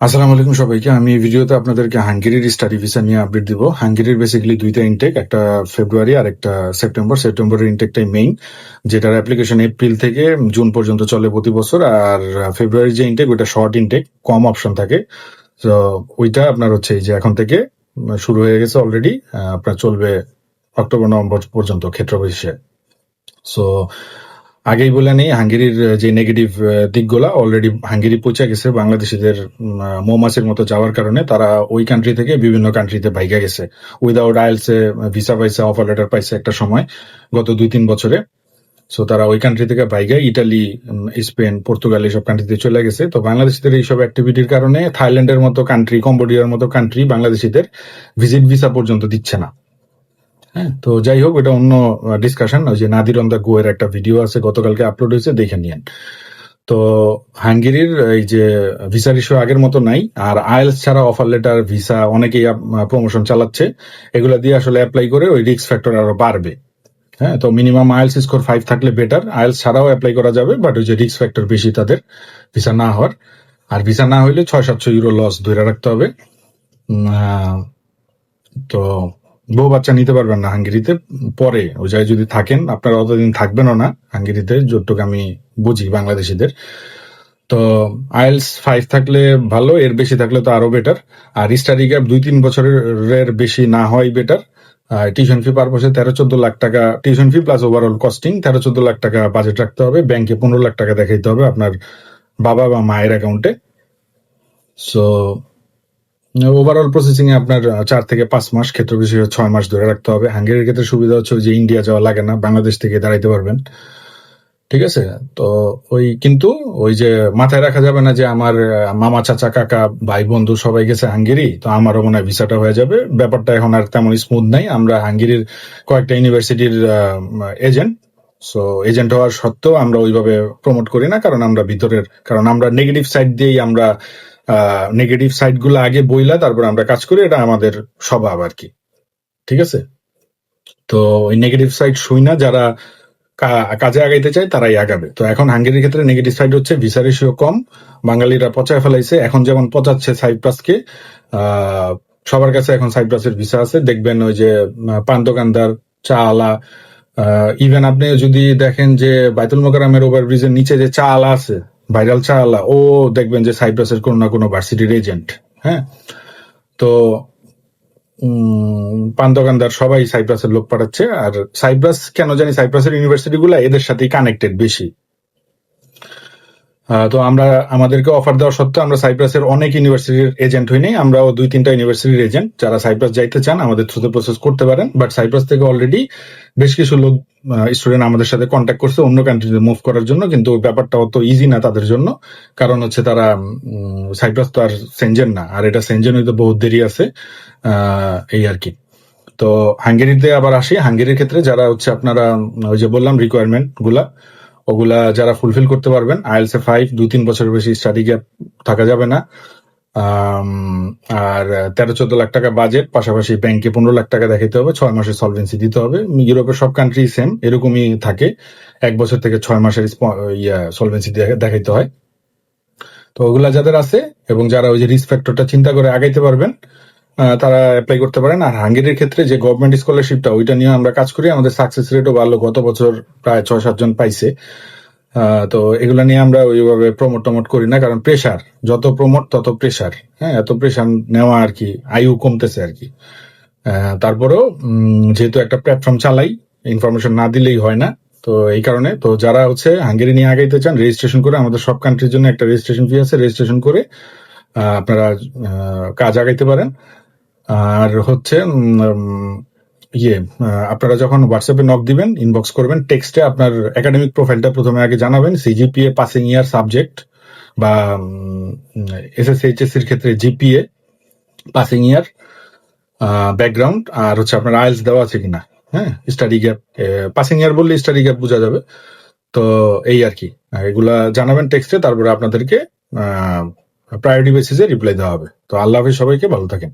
আসসালামু আলাইকুম সবাইকে। আমি এই ভিডিওতে আপনাদেরকে হাঙ্গেরির স্টাডি ভিসা নিয়ে আপডেট দিব। হাঙ্গেরির বেসিক্যালি দুইটা ইনটেক একটা ফেব্রুয়ারি আর একটা সেপ্টেম্বর সেপ্টেম্বরের ইনটেকটাই মেইন যেটার অ্যাপ্লিকেশন এপ্রিল থেকে জুন পর্যন্ত চলে প্রতি বছর। আর ফেব্রুয়ারির যে ইনটেক ওইটা শর্ট ইনটেক কম অপশন থাকে। তো ওইটা আপনার হচ্ছে এই যে এখন থেকে শুরু হয়ে গেছে অলরেডি আপনার চলবে অক্টোবর, নভেম্বর পর্যন্ত ক্ষেত্র বিশেষে সো আগেই বলে নেই, হাঙ্গেরির যে নেগেটিভ দিকগুলা অলরেডি হাঙ্গেরি পৌঁছে গেছে, বাংলাদেশিদের মৌমাছির মতো যাওয়ার কারণে তারা ওই কান্ট্রি থেকে বিভিন্ন কান্ট্রিতে ভাইগা গেছে। উইদাউট আইলসে ভিসা পাইছে অফার লেটার পাইছে একটা সময়, গত দুই তিন বছরে। সো তারা ওই কান্ট্রি থেকে ভাইগা ইটালি স্পেন পর্তুগাল এইসব কান্ট্রিতে চলে গেছে। তো বাংলাদেশিদের এইসব অ্যাক্টিভিটির কারণে থাইল্যান্ডের মতো কান্ট্রি কম্বোডিয়ার মতো কান্ট্রি বাংলাদেশিদের ভিজিট ভিসা পর্যন্ত দিচ্ছে না। হ্যাঁ। তো যাই হোক, এটা অন্য ডিসকাশন ওই যে নাদির অন দ্য গো এর একটা ভিডিও আছে, গতকালকে আপলোড হয়েছে, দেখে নিয়েন। তো হাঙ্গেরির এই যে ভিসার ইস্যু আগের মতো নাই, আর আইএলস ছাড়া অফার লেটার ভিসা অনেকেই প্রমোশন চালাচ্ছে। এগুলা দিয়ে আসলে অ্যাপ্লাই করে ওই রিস্ক ফ্যাক্টর আরও বাড়বে। হ্যাঁ তো মিনিমাম আইএলস স্কোর ফাইভ থাকলে বেটার আইএলস ছাড়াও অ্যাপ্লাই করা যাবে বাট ওই যে রিস্ক ফ্যাক্টর বেশি তাদের ভিসা না হওয়ার। আর ভিসা না হইলে ছয় সাতশো ইউরো লস ধরে রাখতে হবে। তো বউ বাচ্চা নিতে পারবেন না হাঙ্গেরিতে, পরে ওই জায়গায় যদি থাকেন, আপনারা অতদিন থাকবেনও না হাঙ্গেরিতে, যতটুকু আমি বুঝি বাংলাদেশিদের। তো আইএলস ফাইভ থাকলে ভালো, এর বেশি থাকলে তো আরও বেটার আর স্টাডি গ্যাপ দুই তিন বছরের বেশি না হয় বেটার টিউশন ফি পার বছর তেরো চোদ্দ লাখ টাকা tuition fee plus overall costing তেরো চোদ্দ লাখ টাকা বাজেট রাখতে হবে ব্যাংকে পনেরো লাখ টাকা দেখাইতে হবে আপনার বাবা বা মায়ের অ্যাকাউন্টে সো ওভারঅল প্রসেসিং এ আপনার চার থেকে পাঁচ মাস, ক্ষেত্র বিশেষ ছয় মাস ধরে রাখতে হবে। হাঙ্গেরির ক্ষেত্রে সুবিধা হচ্ছে যে ইন্ডিয়া যাওয়া লাগে না বাংলাদেশ থেকে দাঁড়াইতে পারবেন। ঠিক আছে? তো ওই, কিন্তু ওই যে মাথায় রাখা যাবে না যে আমার মামা, চাচা, কাকা, ভাই, বন্ধু সবাই গেছে হাঙ্গেরি তো আমারও মনে হয় ভিসাটা হয়ে যাবে। ব্যাপারটা এখন আর তেমন স্মুথ নাই। আমরা হাঙ্গেরির কয়েকটা ইউনিভার্সিটির এজেন্ট সো এজেন্ট হওয়ার সত্ত্বেও আমরা ওইভাবে প্রমোট করি না, কারণ আমরা ভিতরের, কারণ আমরা নেগেটিভ সাইড দিয়েই আমরা নেগেটিভ সাইডগুলো আগে বইলা তারপর আমরা কাজ করি, এটা আমাদের স্বভাব আর কি। ঠিক আছে? তো ওই নেগেটিভ সাইড শুই না, যারা কাজে আগাইতে চায় তারাই আগাবে। তো এখন হাঙ্গেরির ক্ষেত্রে নেগেটিভ সাইড হচ্ছে ভিসা রেশিও কম, বাঙালিরা পচায় ফেলাইছে। এখন যেমন পচাচ্ছে সাইপ্রাসকে সবার কাছে এখন সাইপ্রাসের ভিসা আছে। দেখবেন ওই যে পান দোকানদার চা আলা ইভেন আপনি যদি দেখেন যে বাইতুল মোকারামের ওভার ব্রিজের নিচে যে চা আলা আছে ভাইরাল চা ও দেখবেন যে সাইপ্রাসের কোনো না কোনো ভার্সিটির এজেন্ট হ্যাঁ? তো পান দোকানদার সবাই সাইপ্রাসের লোক পাঠাচ্ছে, আর সাইপ্রাস, কেন জানি সাইপ্রাসের ইউনিভার্সিটি গুলা এদের সাথেই কানেক্টেড বেশি। তো আমরা আমাদেরকে অফার দেওয়া সত্ত্বেও আমরা সাইপ্রাসের অনেক ইউনিভার্সিটির এজেন্ট হইনি। আমরাও দুই তিনটা ইউনিভার্সিটির এজেন্ট যারা সাইপ্রাস যাইতে চান, আমাদের থ্রুতে প্রসেস করতে পারেন। বাট সাইপ্রাস থেকে অলরেডি বেশ কিছু লোক স্টুডেন্ট আমাদের সাথে কন্ট্যাক্ট করছে অন্য কান্ট্রিতে মুভ করার জন্য। কিন্তু ব্যাপারটা অত ইজি না তাদের জন্য। কারণ হচ্ছে তারা সাইপ্রাস তো আর সেনজেন না। আর এটা সেনজেন হইতে বহুত দেরি আছে এই আর কি। তো হাঙ্গেরিতে আবার আসি। হাঙ্গেরির ক্ষেত্রে যারা হচ্ছে আপনারা ওই যে বললাম রিকোয়ারমেন্টগুলা ওগুলা যারা ফুলফিল করতে পারবেন আইএলস এ ফাইভ দু, তিন বছরের বেশি স্টাডি গ্যাপ থাকা যাবে না। আর তেরো, চোদ্দ লাখ টাকা বাজেট পাশাপাশি ব্যাংকে পনেরো লাখ টাকা দেখাতে হবে, ছয় মাসের সলভেন্সি দিতে হবে। ইউরোপের সব কান্ট্রি সেম এরকমই থাকে। এক বছর থেকে ছয় মাসের ইয়া সলভেন্সি দেখাইতে হয়। তো ওগুলা যাদের আছে, এবং যারা ওই যে রিস্ক ফ্যাক্টরটা চিন্তা করে আগাইতে পারবেন তারা অ্যাপ্লাই করতে পারেন। আর হাঙ্গেরির ক্ষেত্রে যে গভর্নমেন্ট স্কলারশিপটা ওইটা নিয়ে আমরা কাজ করি। আমাদের সাকসেস রেটও ভালো। গত বছর প্রায় ছয় সাতজন পাইছে। তো এগুলো নিয়ে আমরা ওইভাবে প্রমোট টমোট করি না। কারণ প্রেশার যত প্রমোট তত প্রেশার হ্যাঁ এত প্রেশার নেওয়া আর কি, আয়ু কমতেছে আর কি। তারপরেও যেহেতু একটা প্ল্যাটফর্ম চালাই ইনফরমেশন না দিলেই হয় না। তো এই কারণে, তো যারা হচ্ছে হাঙ্গেরি নিয়ে আগাইতে চান রেজিস্ট্রেশন করে, আমাদের সব কান্ট্রির জন্য একটা রেজিস্ট্রেশন ফি আছে। রেজিস্ট্রেশন করে আপনারা কাজ আগাইতে পারেন। আর হচ্ছে ইয়ে আপনারা যখন হোয়াটসঅ্যাপে নক দিবেন ইনবক্স করবেন টেক্সটে আপনার একাডেমিক প্রোফাইলটা প্রথমে আগে জানাবেন সিজিপিএ পাসিং ইয়ার সাবজেক্ট বা এসএসএইচএস এর ক্ষেত্রে জিপিএ পাসিং ইয়ার ব্যাকগ্রাউন্ড আর হচ্ছে আপনার আইলস দেওয়া আছে কিনা হ্যাঁ স্টাডি গ্যাপ পাসিং ইয়ার বললে স্টাডি গ্যাপ বোঝা যাবে। তো এই আর কি এগুলা জানাবেন টেক্সটে তারপরে আপনাদেরকে প্রায়োরিটি বেসিসে রিপ্লাই দেওয়া হবে। তো আল্লাহ হাফিজ সবাইকে, ভালো থাকেন।